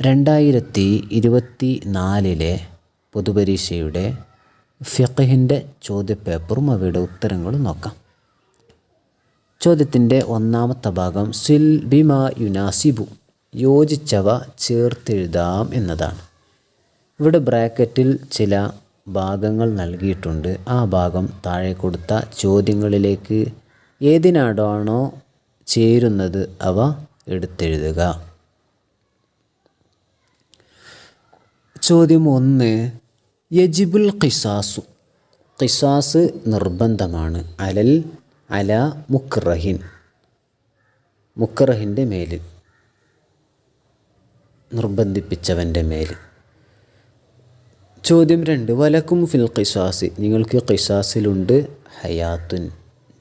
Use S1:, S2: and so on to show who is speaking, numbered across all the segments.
S1: രണ്ടായിരത്തി ഇരുപത്തി നാലിലെ പൊതുപരീക്ഷയുടെ ഫിഖഹിന്റെ ചോദ്യപേപ്പറും അവയുടെ ഉത്തരങ്ങളും നോക്കാം. ചോദ്യത്തിന്റെ ഒന്നാമത്തെ ഭാഗം സിൽ ബിമ യുനാസിബു യോജിച്ചവ ചേർത്തെഴുതാം എന്നതാണ്. ഇവിടെ ബ്രാക്കറ്റിൽ ചില ഭാഗങ്ങൾ നൽകിയിട്ടുണ്ട്. ആ ഭാഗം താഴെ കൊടുത്ത ചോദ്യങ്ങളിലേക്ക് ഏതിനാടാണോ ചേരുന്നത് അവ എടുത്തെഴുതുക. ചോദ്യം ഒന്ന് യജിബുൽ ഖിസാസു. ഖിസാസ് നിർബന്ധമാണ്. അലൽ അല മുക്റഹിൻ മുക്റഹിന്റെ മേലിൽ നിർബന്ധിപ്പിച്ചവന്റെ മേൽ ചോദ്യം രണ്ട് വലക്കും ഫിൽ ഖിസാസ്. നിങ്ങൾക്ക് ഖിസാസിലുണ്ട് ഹയാത്തുൻ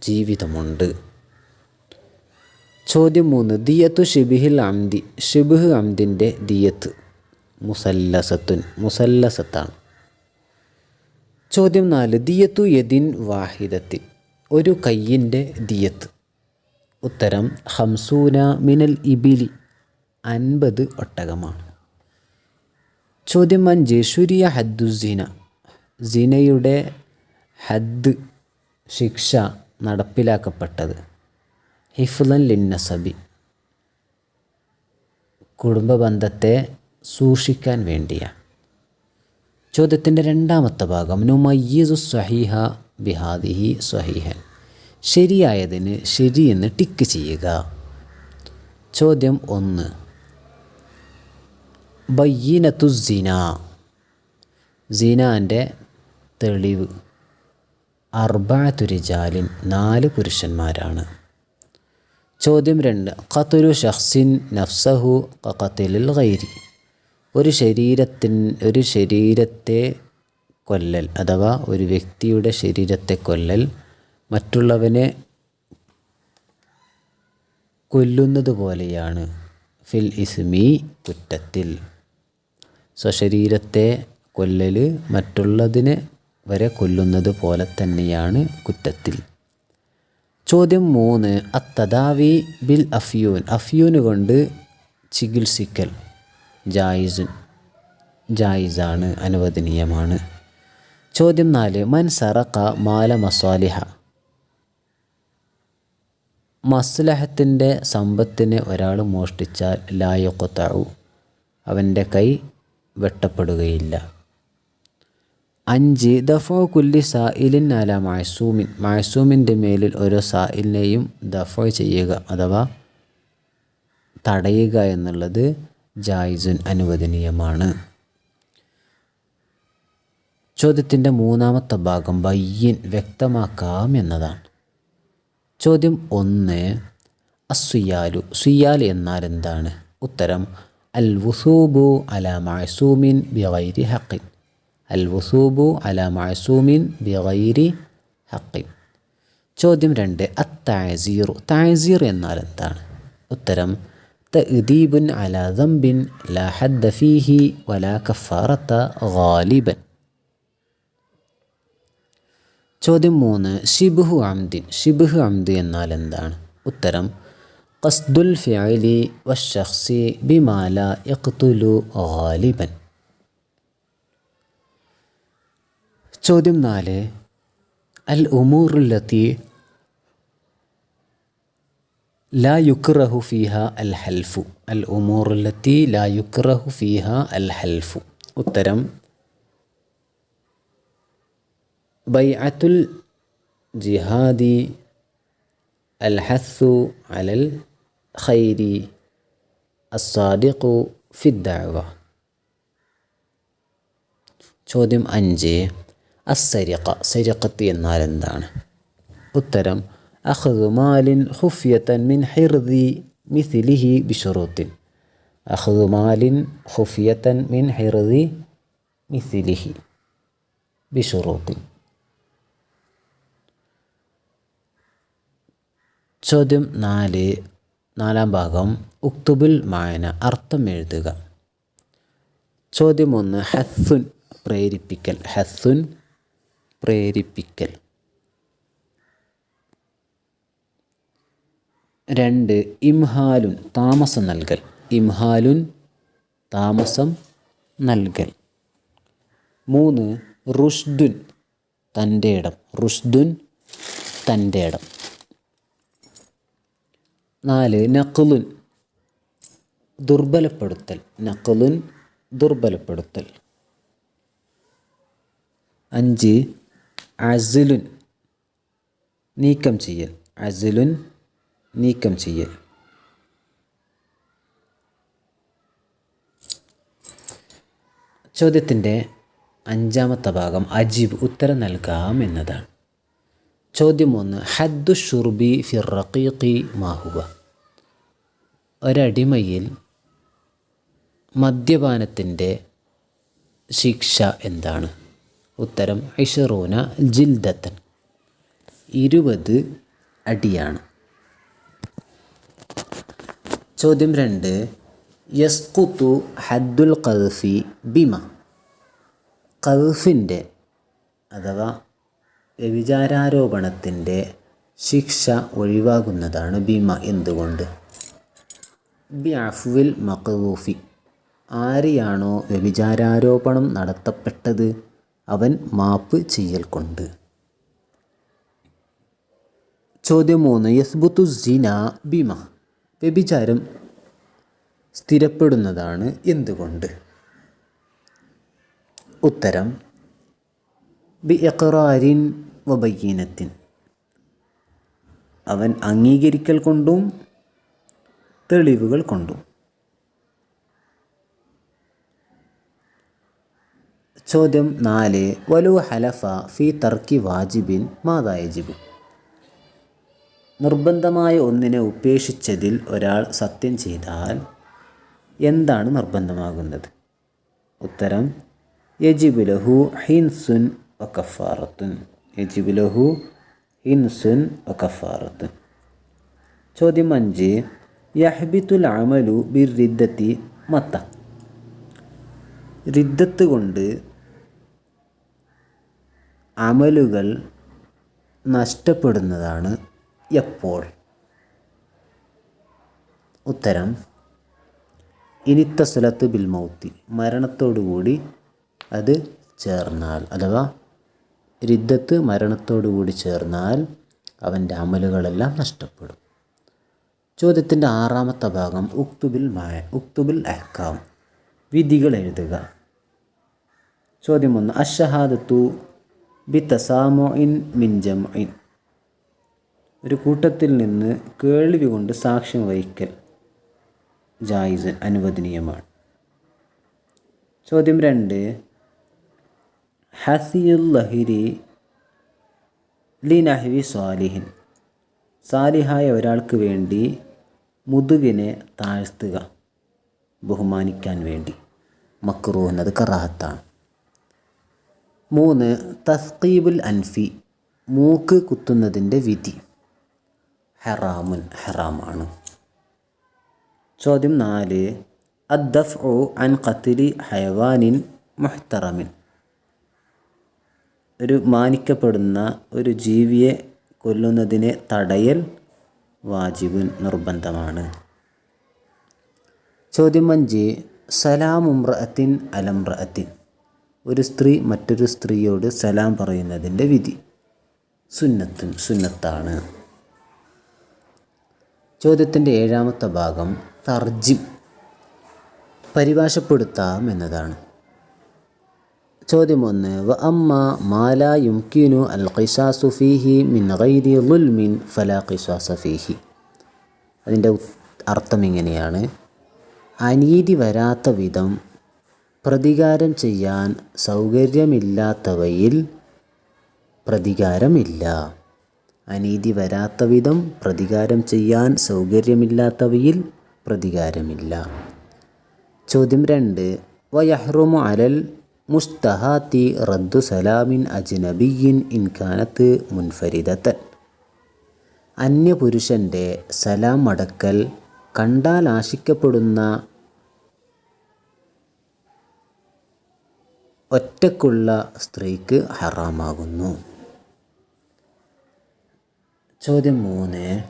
S1: ജീവിതമുണ്ട്. ചോദ്യം മൂന്ന് ദിയത്തു ഷിബിഹിൽ അംദി. ഷിബിഹ് അംദിന്റെ ദിയത്ത്. മുസല്ലസത്തുൻ മുസല്ലസത്താണ്. ചോദ്യം നാല് ദിയത്തു യദിൻ വാഹിദത്തിൻ ഒരു കയ്യിന്റെ ദിയത്ത്. ഉത്തരം ഹംസൂന മിനൽ ഇബിലി അൻപത് ഒട്ടകമാണ്. ചോദ്യം അഞ്ച് ഷുരിയ ഹദ്ദു സിന സിനയുടെ ഹദ് ശിക്ഷ നടപ്പിലാക്കപ്പെട്ടത് ഹിഫ്ലൻ ലിന്നസബി കുടുംബ ബന്ധത്തെ സൂക്ഷിക്കാൻ വേണ്ടിയാണ് ചോദ്യത്തിന്റെ രണ്ടാമത്തെ ഭാഗം നുമയ്യസു സ്വഹീഹ ബിഹാദിഹി സ്വഹീഹൻ. ശരിയായതിന് ശരിയെന്ന് ടിക്ക് ചെയ്യുക. ചോദ്യം ഒന്ന്. ബയ്യനത്തു സിന. സിനാന്റെ തെളിവ്. അർബാത്തുരിജാലിൻ നാല് പുരുഷന്മാരാണ്. ചോദ്യം രണ്ട്. ഖത്തുലു ഷഹ്സിൻ നഫ്സഹു ഖത്തിലിൽ ഗൈരി. ഒരു ശരീരത്തിൻ ഒരു ശരീരത്തെ കൊല്ലൽ അഥവാ ഒരു വ്യക്തിയുടെ ശരീരത്തെ കൊല്ലൽ മറ്റുള്ളവനെ കൊല്ലുന്നത് പോലെയാണ്. ഫിൽ ഇസ്മി കുറ്റത്തിൽ. സ്വശരീരത്തെ കൊല്ലൽ മറ്റുള്ളതിനെ വരെ കൊല്ലുന്നത് പോലെ തന്നെയാണ് കുറ്റത്തിൽ. ചോദ്യം മൂന്ന്. അത്തദാവി ബിൽ അഫ്യൂൻ. അഫ്യൂന് കൊണ്ട് ചികിത്സിക്കൽ. ജായിസുൻ ജായിസാണ് അനുവദനീയമാണ്. ചോദ്യം നാല് മൻ സറക്ക മാല മസ്വാലിഹ. മസ്ലഹത്തിന്റെ സമ്പത്തിനെ ഒരാൾ മോഷ്ടിച്ചാൽ ലായൊക്കത്താവു അവന്റെ കൈ വെട്ടപ്പെടുകയില്ല. അഞ്ച് ദഫോ കുല്ലി സായിലിൻ അല മാസൂമിൻ മാസൂമിന്റെ മേലിൽ ഓരോ സായിലിനെയും ദഫോ ചെയ്യുക അഥവാ തടയുക എന്നുള്ളത് ജായിസുൻ അനുവദനീയമാണ്. ചോദ്യത്തിന്റെ മൂന്നാമത്തെ ഭാഗം ബയ്യൻ വ്യക്തമാക്കാം എന്നതാണ്. ചോദ്യം ഒന്ന് അസുയാലു സുയാൽ എന്നാൽ എന്താണ്? ഉത്തരം അൽ വുസൂബു അല മാസൂമിൻ ബിഗൈരി ഹക്കിൻ അൽ വുസൂബു അല മാസൂമിൻ ബിഗൈരി ഹക്കിൻ ചോദ്യം രണ്ട് അത്തായസീറു തായസീർ എന്നാൽ എന്താണ്? ഉത്തരം തഅദീബുൻ അല ദംബിൻ ലാ ഹദ്ദ ഫീഹി വലാ കഫാറത്ത ഗാലിബൻ. ചോദ്യം മൂന്ന് ഷിബുഹു അംദിൻ. ഷിബുഹു അംദ് എന്നാൽ എന്താണ്? ഉത്തരം ഖസ്ദുൽ ഫിഅലി വശഖ്സി ബിമാല യഖ്തുലു ഗാലിബൻ. ചോദ്യം നാല് അൽ ഉമൂറുല്ലത്തി ലാ യുക്റഹു ഫീഹ അൽ ഹൽഫു അൽ ഉമൂറുല്ലത്തി ലാ യുക്റഹു ഫീഹ അൽ ഹൽഫു ഉത്തരം ബൈഅത്തുൽ ജിഹാദി അൽ ഹസ്സു അലൽ ഖൈരി അസാദിഖു ഫിദ്ദഅവ. ചോദ്യം അഞ്ച് അസരിഖ സരിഖത്ത് എന്നാൽ എന്താണ്? ഉത്തരം അഖ്ദു മാലിൻ ഹുഫിയത്തൻ മിൻ ഹിർദി മിഥിലിഹി ബിഷറൂത്തിൻ അഹ്ദു മാലിൻ ഹുഫിയത്തൻ മിൻ ഹിർദി മിഥിലിഹി ബിഷുറൂത്തിൻ ചോദ്യം നാല്. നാലാം ഭാഗം ഉക്തുബുൽ മായന. അർത്ഥം എഴുതുക. ചോദ്യം ഒന്ന് ഹസ്സുൻ പ്രേരിപ്പിക്കൽ. ഹസ്സുൻ പ്രേരിപ്പിക്കൽ. രണ്ട് ഇംഹാലുൻ താമസം നൽകൽ. ഇംഹാലുൻ താമസം നൽകൽ. മൂന്ന് റുഷ്ദുൻ തന്റെ ഇടം. റുഷ്ദുൻ തന്റെ ഇടം. നാല് നഖുലുൻ ദുർബലപ്പെടുത്തൽ. നഖുലുൻ ദുർബലപ്പെടുത്തൽ. അഞ്ച് അസിലുൻ നീക്കം ചെയ്യൽ. അസിലുൻ നീക്കം ചെയ്യൽ. ചോദ്യത്തിന്റെ അഞ്ചാമത്തെ ഭാഗം അജീബ് ഉത്തരം നൽകാം എന്നതാണ്. ചോദ്യം ഒന്ന് ഹദ്ദു ഷുർബി ഫിർ റഖീഖി മാഹുവ ഒരടിമയിൽ മദ്യപാനത്തിന്റെ ശിക്ഷ എന്താണ്? ഉത്തരം ഇഷറൂന ജിൽദത്തൻ. ഇരുപത് അടിയാണ്. ചോദ്യം രണ്ട്. യസ്കുത്തു ഹദ്ദുൽ ഖൽഫി ബിമ. ഖൽഫിന്റെ അഥവാ വ്യഭിചാരാരോപണത്തിന്റെ ശിക്ഷ ഒഴിവാകുന്നതാണ് ബിമ എന്തുകൊണ്ട്? ബി അഫ്വിൽ മക്കൂഫി ആരെയാണോ വ്യഭിചാരാരോപണം നടത്തപ്പെട്ടത്? അവൻ മാപ്പ് ചെയ്യൽ കൊണ്ട്. ചോദ്യം മൂന്ന്. യസ്ബുത്തു സിന ബിമ. വ്യഭിചാരം സ്ഥിരപ്പെടുന്നതാണ് എന്തുകൊണ്ട്? ഉത്തരം ബി എക്കറാരിൻ വബയ്യീനത്തിൻ അവൻ അംഗീകരിക്കൽ കൊണ്ടും തെളിവുകൾ കൊണ്ടും. ചോദ്യം നാല് വലു ഹലഫ ഫി തർക്കി വാജിബിൻ മാതായജിബ് നിർബന്ധമായ ഒന്നിനെ ഉപേക്ഷിച്ചതിൽ ഒരാൾ സത്യം ചെയ്താൽ എന്താണ് നിർബന്ധമാകുന്നത്? ഉത്തരം യജിബുലഹു ഹിൻസുൻ വക്കഫാറത്തുൻ യജിബുലഹു ഹിൻസുൻ വക്കഫാറത്തുൻ ചോദ്യം അഞ്ച് യഹ്ബിത്തുൽ അമലു ബിർ റിദ്ദത്തി മത്ത. റിദ്ദത്ത് കൊണ്ട് അമലുകൾ നഷ്ടപ്പെടുന്നതാണ് എപ്പോൾ? ഉത്തരം ഇനിത്തസലത്ത് ബിൽ ബിൽമൗത്തി മരണത്തോടുകൂടി അത് ചേർന്നാൽ അഥവാ രിദ്ധത്ത് മരണത്തോടുകൂടി ചേർന്നാൽ അവന്റെ അമലുകളെല്ലാം നഷ്ടപ്പെടും. ചോദ്യത്തിന്റെ ആറാമത്തെ ഭാഗം ഉക്തുബിൽ മായ ഉക്തുബിൽ അഹ്കാം. വിധികൾ എഴുതുക. ചോദ്യം ഒന്ന് അഷഹാദത്തു ബി തസാമോ ഇൻ മിൻ ജംഇൻ ഒരു കൂട്ടത്തിൽ നിന്ന് കേൾവി കൊണ്ട് സാക്ഷ്യം വഹിക്കൽ ജായിസ് അനുവദനീയമാണ്. ചോദ്യം രണ്ട്. ഹസിയുൽ ലഹിരി ലി നഹ്വി സ്വാലിഹിൻ സാലിഹായ ഒരാൾക്ക് വേണ്ടി മുതുകിനെ താഴ്ത്തുക ബഹുമാനിക്കാൻ വേണ്ടി. മക്രൂ എന്നത് കറാഹത്താണ്. മൂന്ന് തസ്കീബുൽ അൻഫി മൂക്ക് കുത്തുന്നതിന്റെ വിധി. ഹറാമുൻ ഹറാമാണ്. ചോദ്യം നാല് അദ്ദഫ് ഒ അൻ ഖത്തിലി ഹയവാനിൻ മുഹ്തറമിൻ. ഒരു മാനിക്കപ്പെടുന്ന ഒരു ജീവിയെ കൊല്ലുന്നതിനെ തടയൽ വാജിബുൻ നിർബന്ധമാണ്. ചോദ്യം അഞ്ച് സലാമുമ്രഅത്തിൻ അലംറഅത്തിൻ. ഒരു സ്ത്രീ മറ്റൊരു സ്ത്രീയോട് സലാം പറയുന്നതിന്റെ വിധി. സുന്നത്തും സുന്നത്താണ്. ചോദ്യത്തിന്റെ ഏഴാമത്തെ ഭാഗം തർജിം പരിഭാഷപ്പെടുത്താം എന്നതാണ്. ചോദ്യം ഒന്ന് വ അമ്മ മാല യുംകിനു അൽ ഖിസാസു ഫീഹി മിൻ ഗൈരി ളുൽമിൻ ഫല ഖിസാസ ഫീഹി. അതിന്റെ അർത്ഥം ഇങ്ങനെയാണ്. അനീതി വരാത്ത വിധം പ്രതികാരം ചെയ്യാൻ സൗകര്യമില്ലാത്തവയിൽ പ്രതികാരമില്ല. അനീതി വരാത്ത വിധം പ്രതികാരം ചെയ്യാൻ സൗകര്യമില്ലാത്തവയിൽ പ്രതികാരമില്ല. ചോദ്യം രണ്ട്. വയഹ്റുമു അലൽ മുസ്തഹാത്തി റദ്ദു സലാമിൻ അജ്നബിയിൻ ഇൻഖാനത്ത് മുൻഫരിദത്തൻ. അന്യപുരുഷന്റെ സലാം അടക്കൽ കണ്ടാൽ ആശിക്കപ്പെടുന്ന ഒറ്റക്കുള്ള സ്ത്രീക്ക് ഹറാമാകുന്നു. ചോദ്യം മൂന്ന്.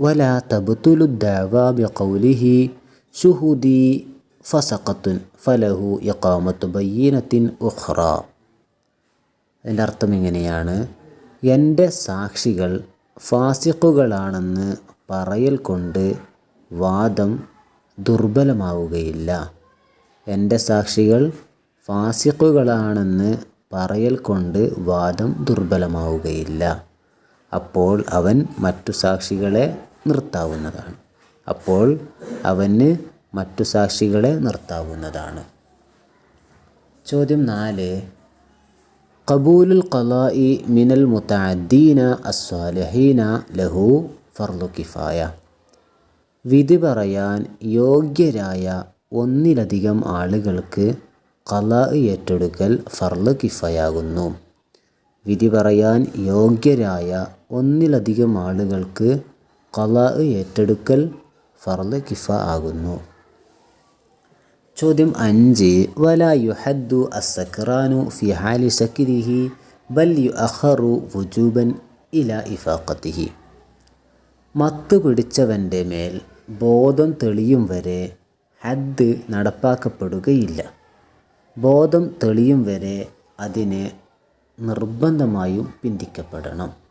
S1: വല തബുത്തുലു ദാവ ബി കൗലിഹി ഷുഹുദി ഫസഖത്തുൻ ഫലഹു യക്കാമത്തു ബയ്യീനത്തിൻ ഉഖ്റ. അതിന്റെ അർത്ഥം ഇങ്ങനെയാണ്. എന്റെ സാക്ഷികൾ ഫാസിഖുകളാണെന്ന് പറയൽ കൊണ്ട് വാദം ദുർബലമാവുകയില്ല. എന്റെ സാക്ഷികൾ ഫാസിഖുകളാണെന്ന് പറയൽ കൊണ്ട് വാദം ദുർബലമാവുകയില്ല. അപ്പോൾ അവൻ മറ്റു സാക്ഷികളെ നിർത്താവുന്നതാണ്. അപ്പോൾ അവന് മറ്റു സാക്ഷികളെ നിർത്താവുന്നതാണ്. ചോദ്യം നാല്. ഖബൂലുൽ ഖലാഇ മിനൽ മുതഅദ്ദീന അസ്വാലഹീന ലഹു ഫർലു കിഫായ. വിധി പറയാൻ യോഗ്യരായ ഒന്നിലധികം ആളുകൾക്ക് കലാ ഏറ്റെടുക്കൽ ഫർലു കിഫയാകുന്നു. വിധി പറയാൻ യോഗ്യരായ ഒന്നിലധികം ആളുകൾക്ക് കലാ ഏറ്റെടുക്കൽ ഫർദ് കിഫ ആകുന്നു. ചോദ്യം അഞ്ച്. വല യുഹദ്ദു അസക്രാനു ഫി ഹാലി സക്കിരിഹി ബൽ യു അഹറു വുജൂബൻ ഇല ഇഫാഖത്തിഹി. മത്ത് പിടിച്ചവന്റെ മേൽ ബോധം തെളിയും വരെ ഹദ് നടപ്പാക്കപ്പെടുകയില്ല. ബോധം തെളിയും വരെ അതിന് നിർബന്ധമായും പിന്തിക്കപ്പെടണം.